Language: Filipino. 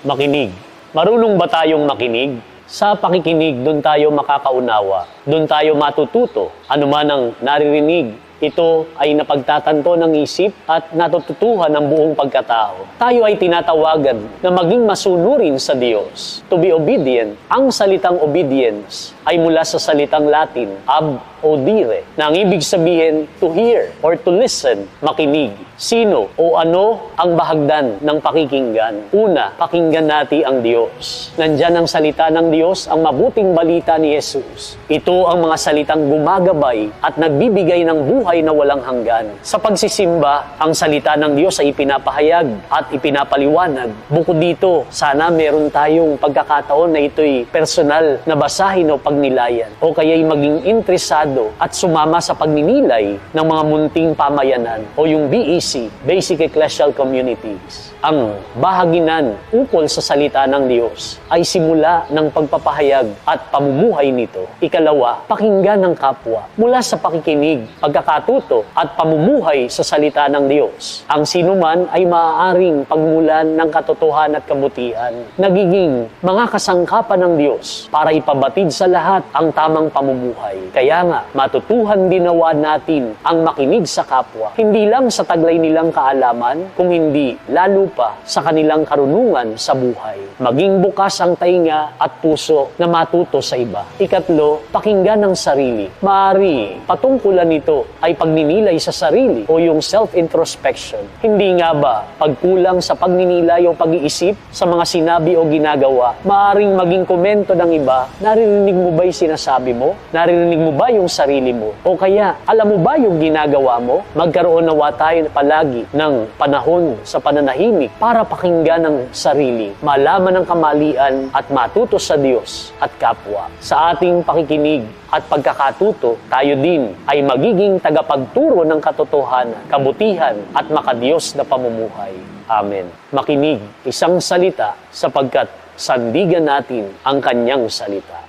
makinig. Marunong ba tayong makinig? Sa pakikinig, doon tayo makakaunawa. Doon tayo matututo. Ano man ang naririnig, ito ay napagtatanto ng isip at natututuhan ng buong pagkatao. Tayo ay tinatawagan na maging masunurin sa Diyos. To be obedient, ang salitang obedience ay mula sa salitang Latin, ab audire, na ang ibig sabihin to hear or to listen, makinig. Sino o ano ang bahagdan ng pakikinggan? Una, pakinggan natin ang Diyos. Nandyan ang salita ng Diyos, ang mabuting balita ni Jesus. Ito ang mga salitang gumagabay at nagbibigay ng buhay na walang hanggan. Sa pagsisimba, ang salita ng Diyos ay ipinapahayag at ipinapaliwanag. Bukod dito, sana meron tayong pagkakataon na ito'y personal na basahin o pagnilayan o kaya'y maging interesado at sumama sa pagninilay ng mga munting pamayanan o yung BEC, Basic Ecclesial Communities. Ang bahaginan ukol sa salita ng Diyos ay simula ng pagpapahayag at pamumuhay nito. Ikalawa, pakinggan ng kapwa mula sa pakikinig, pagkakatuto at pamumuhay sa salita ng Diyos. Ang sinuman ay maaaring pagmulan ng katotohanan at kabutihan. Nagiging mga kasangkapan ng Diyos para ipabatid sa lahat ang tamang pamumuhay. Kaya nga, matutuhan dinawa natin ang makinig sa kapwa, hindi lang sa taglay nilang kaalaman, kung hindi lalo pa sa kanilang karunungan sa buhay. Maging bukas ang tainga at puso na matuto sa iba. Ikatlo, pakinggan ng sarili. Maari, patungkulan nito ay pagninilay sa sarili o yung self-introspection. Hindi nga ba pagkulang sa pagninilay o pag-iisip sa mga sinabi o ginagawa, maaring maging komento ng iba, naririnig mo ba yung sinasabi mo? Naririnig mo ba yung sarili mo? O kaya, alam mo ba yung ginagawa mo? Magkaroon nawa tayo palagi ng panahon sa pananahimik para pakinggan ng sarili, malaman ang kamalian at matuto sa Diyos at kapwa. Sa ating pakikinig at pagkakatuto, tayo din ay magiging tagapagturo ng katotohanan, kabutihan at makadiyos na pamumuhay. Amen. Makinig, isang salita sapagkat sandigan natin ang kanyang salita.